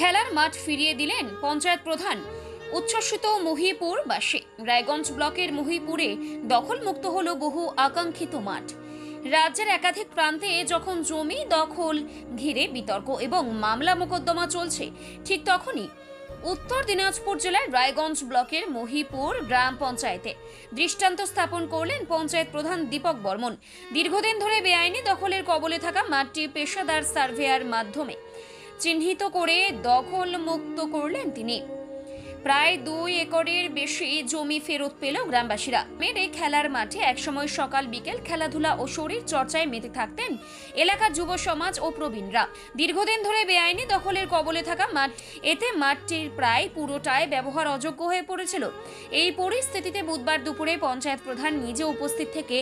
খেলার মাঠ ফিরিয়ে দিলেন পঞ্চায়েত প্রধান। উচ্ছ্বসিত মহিপুরবাসী রায়গঞ্জ ব্লকের মহিপুরে দখলমুক্ত হল বহু আকাঙ্ক্ষিত মাঠ। রাজ্যের একাধিক প্রান্তে যখন জমি দখল, ঘিরে বিতর্ক এবং মামলা মোকদ্দমা চলছে, ঠিক তখনই উত্তর দিনাজপুর জেলার রায়গঞ্জ ব্লকের মহিপুর গ্রাম পঞ্চায়েতে দৃষ্টান্ত স্থাপন করলেন পঞ্চায়েত প্রধান দীপক বর্মন। দীর্ঘদিন ধরে বেআইনি দখলের কবলে থাকা মাঠটি পেশাদার সার্ভেয়ার মাধ্যমে চিহ্নিত করে দখল মুক্ত করলেন তিনি। প্রায় দুই একরের বেশি জমি ফেরত পেল গ্রামবাসীরা। মেরে খেলার মাঠে একসময় সকাল বিকেল খেলাধুলা ও শরীর চর্চায় মেতে থাকতেন এলাকার যুব সমাজ ও প্রবীণরা। দীর্ঘদিন ধরে বেআইনি দখলের কবলে থাকা মাঠ, এতে মাঠটির প্রায় পুরোটাই ব্যবহার অযোগ্য হয়ে পড়েছিল। এই পরিস্থিতিতে বুধবার দুপুরে পঞ্চায়েত প্রধান নিজে উপস্থিত থেকে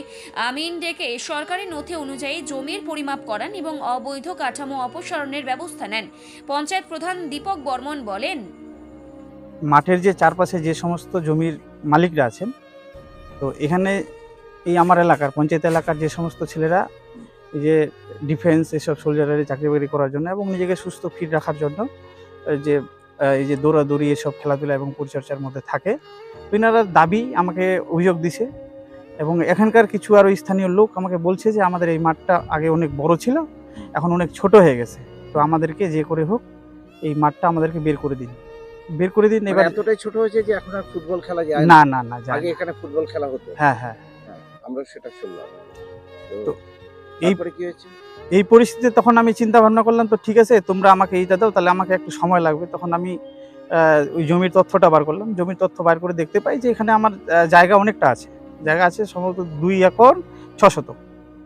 আমিন ডেকে সরকারি নথি অনুযায়ী জমির পরিমাপ করান এবং অবৈধ কাঠামো অপসারণের ব্যবস্থা নেন। পঞ্চায়েত প্রধান দীপক বর্মন বলেন মাঠের যে চারপাশে যে সমস্ত জমির মালিকরা আছেন, তো এখানে এই আমার এলাকার, পঞ্চায়েত এলাকার যে সমস্ত ছেলেরা, এই যে ডিফেন্স এসব সোলজারের চাকরি বাকরি করার জন্য এবং নিজেকে সুস্থ ফিট রাখার জন্য যে এই যে দৌড়াদৌড়ি, এসব খেলাধুলা এবং পরিচর্যার মধ্যে থাকে এনারা দাবি আমাকে অভিযোগ দিছে এবং এখানকার কিছু আরও স্থানীয় লোক আমাকে বলছে যে আমাদের এই মাঠটা আগে অনেক বড় ছিল, এখন অনেক ছোট হয়ে গেছে। তো আমাদেরকে যে করে হোক, এই মাঠটা আমাদেরকে বের করে দিন। বের করে দিন মানে এবার এতটাই ছোট হয়েছে যে এখন আর ফুটবল খেলা যায় না। না না যায় আগে এখানে ফুটবল খেলা হতো। হ্যাঁ হ্যাঁ। হ্যাঁ, আমরা সেটা শুনলাম। তো তো এই- তারপরে কি হয়েছে? এই পরিস্থিতিতে তখন আমি চিন্তা ভাবনা করলাম তো ঠিক আছে তোমরা আমাকে এইটা দাও তাহলে আমাকে একটু সময় লাগবে। তখন আমি ওই জমির তথ্যটা বার করলাম। জমির তথ্য বার করে দেখতে পাই যে এখানে আমার জায়গা অনেকটা আছে। জায়গা আছে সম্ভবত দুই একর ছ শতক।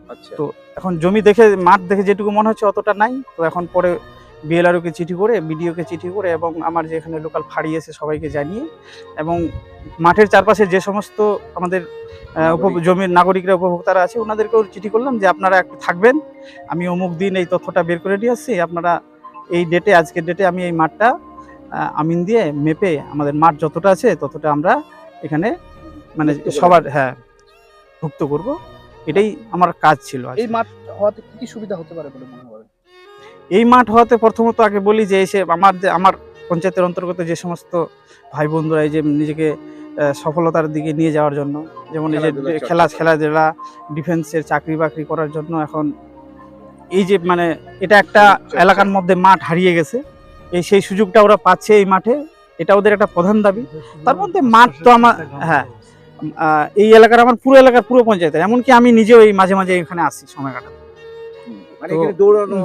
আচ্ছা। তো এখন জমি দেখে মাঠ দেখে যেটুকু মনে হচ্ছে অতটা নাই। তো এখন পরে বিএলআরওকে চিঠি করে বিডিওকে চিঠি করে এবং আমার যে এখানে লোকাল ফাড়ি আছে সবাইকে জানিয়ে এবং মাঠের চারপাশে যে সমস্ত আমাদের উপ- জমির নাগরিকরা উপভোক্তারা আছে ওনাদেরকেও চিঠি করলাম যে আপনারা একটু থাকবেন। আমি অমুক দিন এই তথ্যটা বের করে নিয়ে আসছি আপনারা এই ডেটে আজকের ডেটে আমি এই মাঠটা আমিন দিয়ে মেপে আমাদের মাঠ যতটা আছে ততটা আমরা এখানে মানে সবার হ্যাঁ ভুক্ত করব। এটাই আমার কাজ ছিল। এই মাঠ হওয়াতে কি কি সুবিধা হতে পারে বলে মনে করেন? এই মাঠ হওয়াতে প্রথমত আগে বলি যে এসে আমার যে আমার পঞ্চায়েতের অন্তর্গত যে সমস্ত ভাই বন্ধুরা এই যে নিজেকে সফলতার দিকে নিয়ে যাওয়ার জন্য যেমন এই যে খেলা। খেলাধুলা ডিফেন্সের চাকরি বাকরি করার জন্য এখন এই যে মানে এটা একটা এলাকার মধ্যে মাঠ হারিয়ে গেছে। এই সেই সুযোগটা ওরা পাচ্ছে এই মাঠে এটা ওদের একটা প্রধান দাবি। তার মধ্যে মাঠ তো আমার হ্যাঁ। এই এলাকার আমার পুরো এলাকার পুরো পঞ্চায়েতের এমনকি আমি নিজেও এই মাঝে মাঝে এখানে আসি সময় কাটাতে।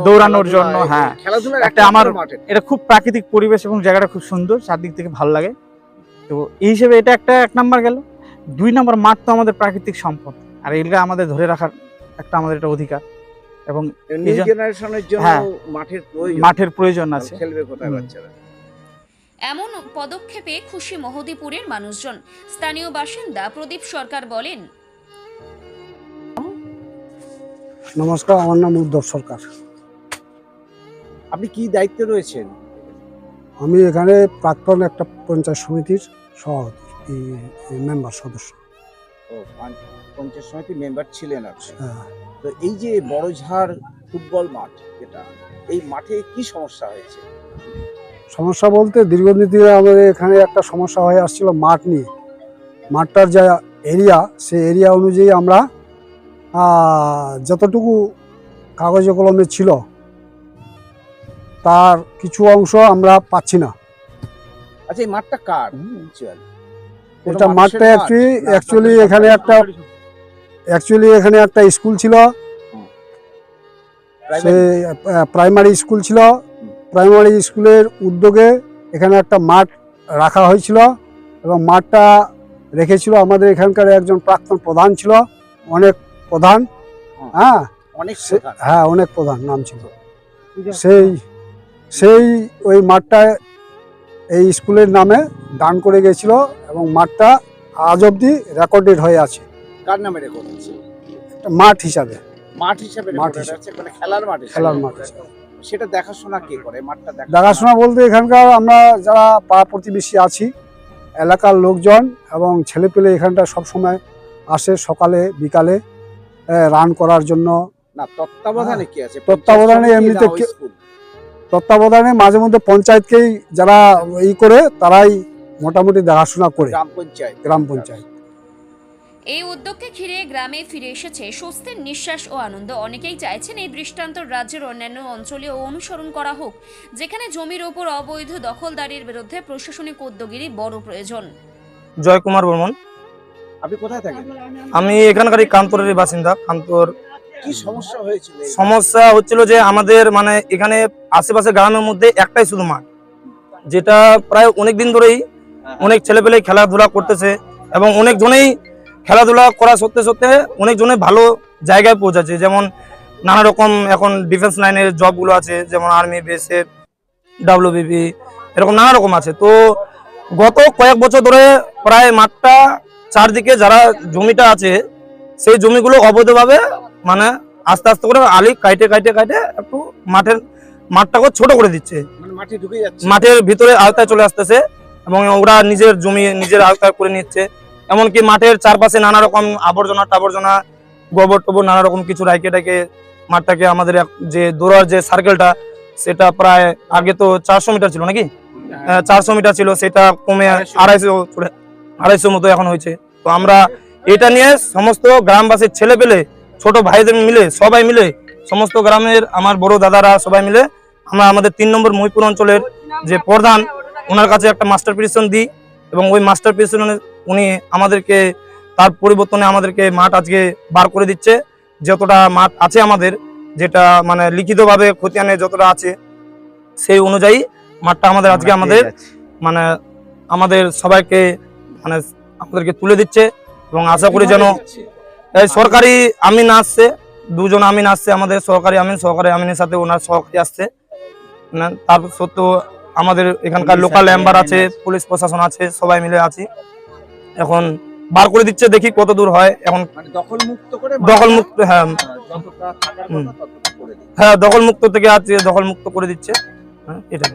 দৌড়ানোর জন্য, হ্যাঁ। খেলাধুলার একটা একটা আমার- এটা খুব প্রাকৃতিক পরিবেশ এবং জায়গাটা খুব সুন্দর চারদিক থেকে ভালো লাগে। তো এই হিসেবে এটা একটা এক নাম্বার গেল। দুই নাম্বার মাঠ তো আমাদের প্রাকৃতিক সম্পদ আর এইটা আমাদের ধরে রাখার একটা আমাদের একটা অধিকার। এবং জেনারেশনের জন্য হ্যাঁ। মাঠের প্রয়োজন। মাঠের প্রয়োজন আছে। খেলবে কোথায় বাচ্চারা? এমন পদক্ষেপে খুশি মহদীপুরের মানুষজন। স্থানীয় বাসিন্দা প্রদীপ সরকার বলেন নমস্কার আমার নাম উদ্ধব সরকার। আপনি কি দায়িত্বে রয়েছেন? আমি এখানে প্রাক্তন একটা পঞ্চায়েত সমিতির সভাপতি মেম্বার সদস্য। ও পঞ্চায়েত সমিতি মেম্বার ছিলেন আপনি। হ্যাঁ। তো এই যে বড়ঝাড় ফুটবল মাঠ যেটা এই মাঠে কি সমস্যা হয়েছে? সমস্যা বলতে দীর্ঘদিন ধরে আমাদের এখানে একটা সমস্যা হয়ে আসছিল মাঠ নিয়ে। মাঠটার যা এরিয়া সেই এরিয়া অনুযায়ী আমরা যতটুকু কাগজে কলমে ছিল তার কিছু অংশ আমরা পাচ্ছি না। আচ্ছা এই মাঠটা কার? এটা মাঠটা মাঠ? অ্যাকচুয়ালি এখানে একটা অ্যাকচুয়ালি এখানে একটা স্কুল ছিল। private? সে প্রাইমারি স্কুল ছিল। প্রাইমারি স্কুলের উদ্যোগে এখানে একটা মাঠ রাখা হয়েছিল এবং মাঠটা রেখেছিল আমাদের এখানকার একজন প্রাক্তন প্রধান ছিল। অনেক প্রধান। হ্যাঁ। অনেক হ্যাঁ অনেক প্রধান নাম ছিল। সেই সেই ওই মাঠটা এই স্কুলের নামে দান করে গেছিল এবং মাঠটা আজ অবধি রেকর্ডেড হয়ে আছে। কার নামে রেকর্ড আছে মাঠ হিসাবে। মাঠ হিসাবে মাঠ হিসাবে। মানে খেলার মাঠ খেলার মাঠ সেটা দেখাশোনা কে করে? মাঠটা দেখাশোনা বলতে এখানকার আমরা যারা পাড়া প্রতিবেশী আছি এলাকার লোকজন এবং ছেলেপেলে এখানটা সবসময় আসে সকালে বিকালে। রান করার জন্য। না তত্ত্বাবধানে কি আছে? তত্ত্বাবধানে পঞ্চায়েত সমিতি এমনিতে না ওই কে- স্কুল? তত্ত্বাবধানে মাঝে মধ্যে পঞ্চায়েতকেই যারা ই করে তারাই মোটামুটি দেখাশোনা করে। গ্রাম পঞ্চায়েত। গ্রাম পঞ্চায়েত। এই উদ্যোগকে ঘিরে গ্রামে ফিরে এসেছে স্বস্তির নিঃশ্বাস ও আনন্দ। অনেকেই চাইছেন এই দৃষ্টান্ত রাজ্যের অন্যান্য অঞ্চলেও অনুসরণ করা হোক যেখানে জমির ওপর অবৈধ দখলদারির বিরুদ্ধে প্রশাসনিক উদ্যোগেরই বড় প্রয়োজন। জয় কুমার বর্মন। আপনি কোথায় থাকেন? আমি এখানকারই কান্তরের বাসিন্দা কান্তর কি সমস্যা হয়েছিল সমস্যা হচ্ছিল যে আমাদের মানে এখানে আশেপাশে গ্রামের মধ্যে একটাই শুধু মাঠ যেটা প্রায় অনেক দিন ধরেই অনেক ছেলেপেলে খেলাধুলা করতেছে এবং অনেক জনেই খেলাধুলা করা সত্ত্বে সত্ত্বে অনেক জনে ভালো জায়গায় পৌঁছাচ্ছে যেমন নানা রকম এখন ডিফেন্স লাইনের জবগুলো আছে যেমন আর্মি বিএসএফ ডাব্লিউবিপি এরকম নানা রকম আছে। তো গত কয়েক বছর ধরে প্রায় মাঠটা চারদিকে যারা জমিটা আছে সেই জমিগুলো অবৈধভাবে মানে আস্তে আস্তে করে আলি কাইটে কাইটে কাইটে একটু মাঠের মাঠটাকে ছোট করে দিচ্ছে। মানে মাঠের ভিতরে আওতায় চলে আসতেছে এবং ওরা নিজের জমি নিজের আওতায় করে নিচ্ছে। এমনকি মাঠের চারপাশে নানা রকম আবর্জনা টাবর্জনা গোবর টোবর নানা রকম কিছু রাইকে টাইকে মাঠটাকে আমাদের যে দৌড়ার যে সার্কেলটা সেটা প্রায় আগে তো চারশো মিটার ছিল নাকি? চারশো মিটার ছিল সেটা কমে আড়াইশো। চলে আড়াইশো মতো এখন হয়েছে। তো আমরা এটা নিয়ে সমস্ত গ্রামবাসীর ছেলে পেলে ছোট ভাইদের মিলে সবাই মিলে সমস্ত গ্রামের আমার বড় দাদারা সবাই মিলে আমরা আমাদের তিন নম্বর মহিপুর অঞ্চলের যে প্রধান ওনার কাছে একটা মাস্টার পিটিশন দিই এবং ওই মাস্টার পিটিশনে উনি আমাদেরকে তার পরিবর্তনে আমাদেরকে মাঠ আজকে বার করে দিচ্ছে। যতটা মাঠ আছে আমাদের যেটা মানে লিখিতভাবে খতিয়ানে যতটা আছে সেই অনুযায়ী মাঠটা আমাদের আজকে আমাদের মানে আমাদের সবাইকে মানে আমাদেরকে তুলে দিচ্ছে এবং আশা করি যেন এই সরকারি আমিন আসছে দুজন আমিন আসছে আমাদের সরকারি আমিন সরকারি আমিনের সাথে ওনার সহকারী আসছে। তার সত্ত্বেও আমাদের এখানকার লোকাল মেম্বার আছে। পুলিশ প্রশাসন আছে সবাই মিলে আছি। এখন বার করে দিচ্ছে দেখি কত দূর হয়। এখন মানে দখল মুক্ত করে দখল মুক্ত হ্যাঁ। দিই হ্যাঁ দখল মুক্ত থেকে আছে দখল মুক্ত করে দিচ্ছে। হ্যাঁ এটাই।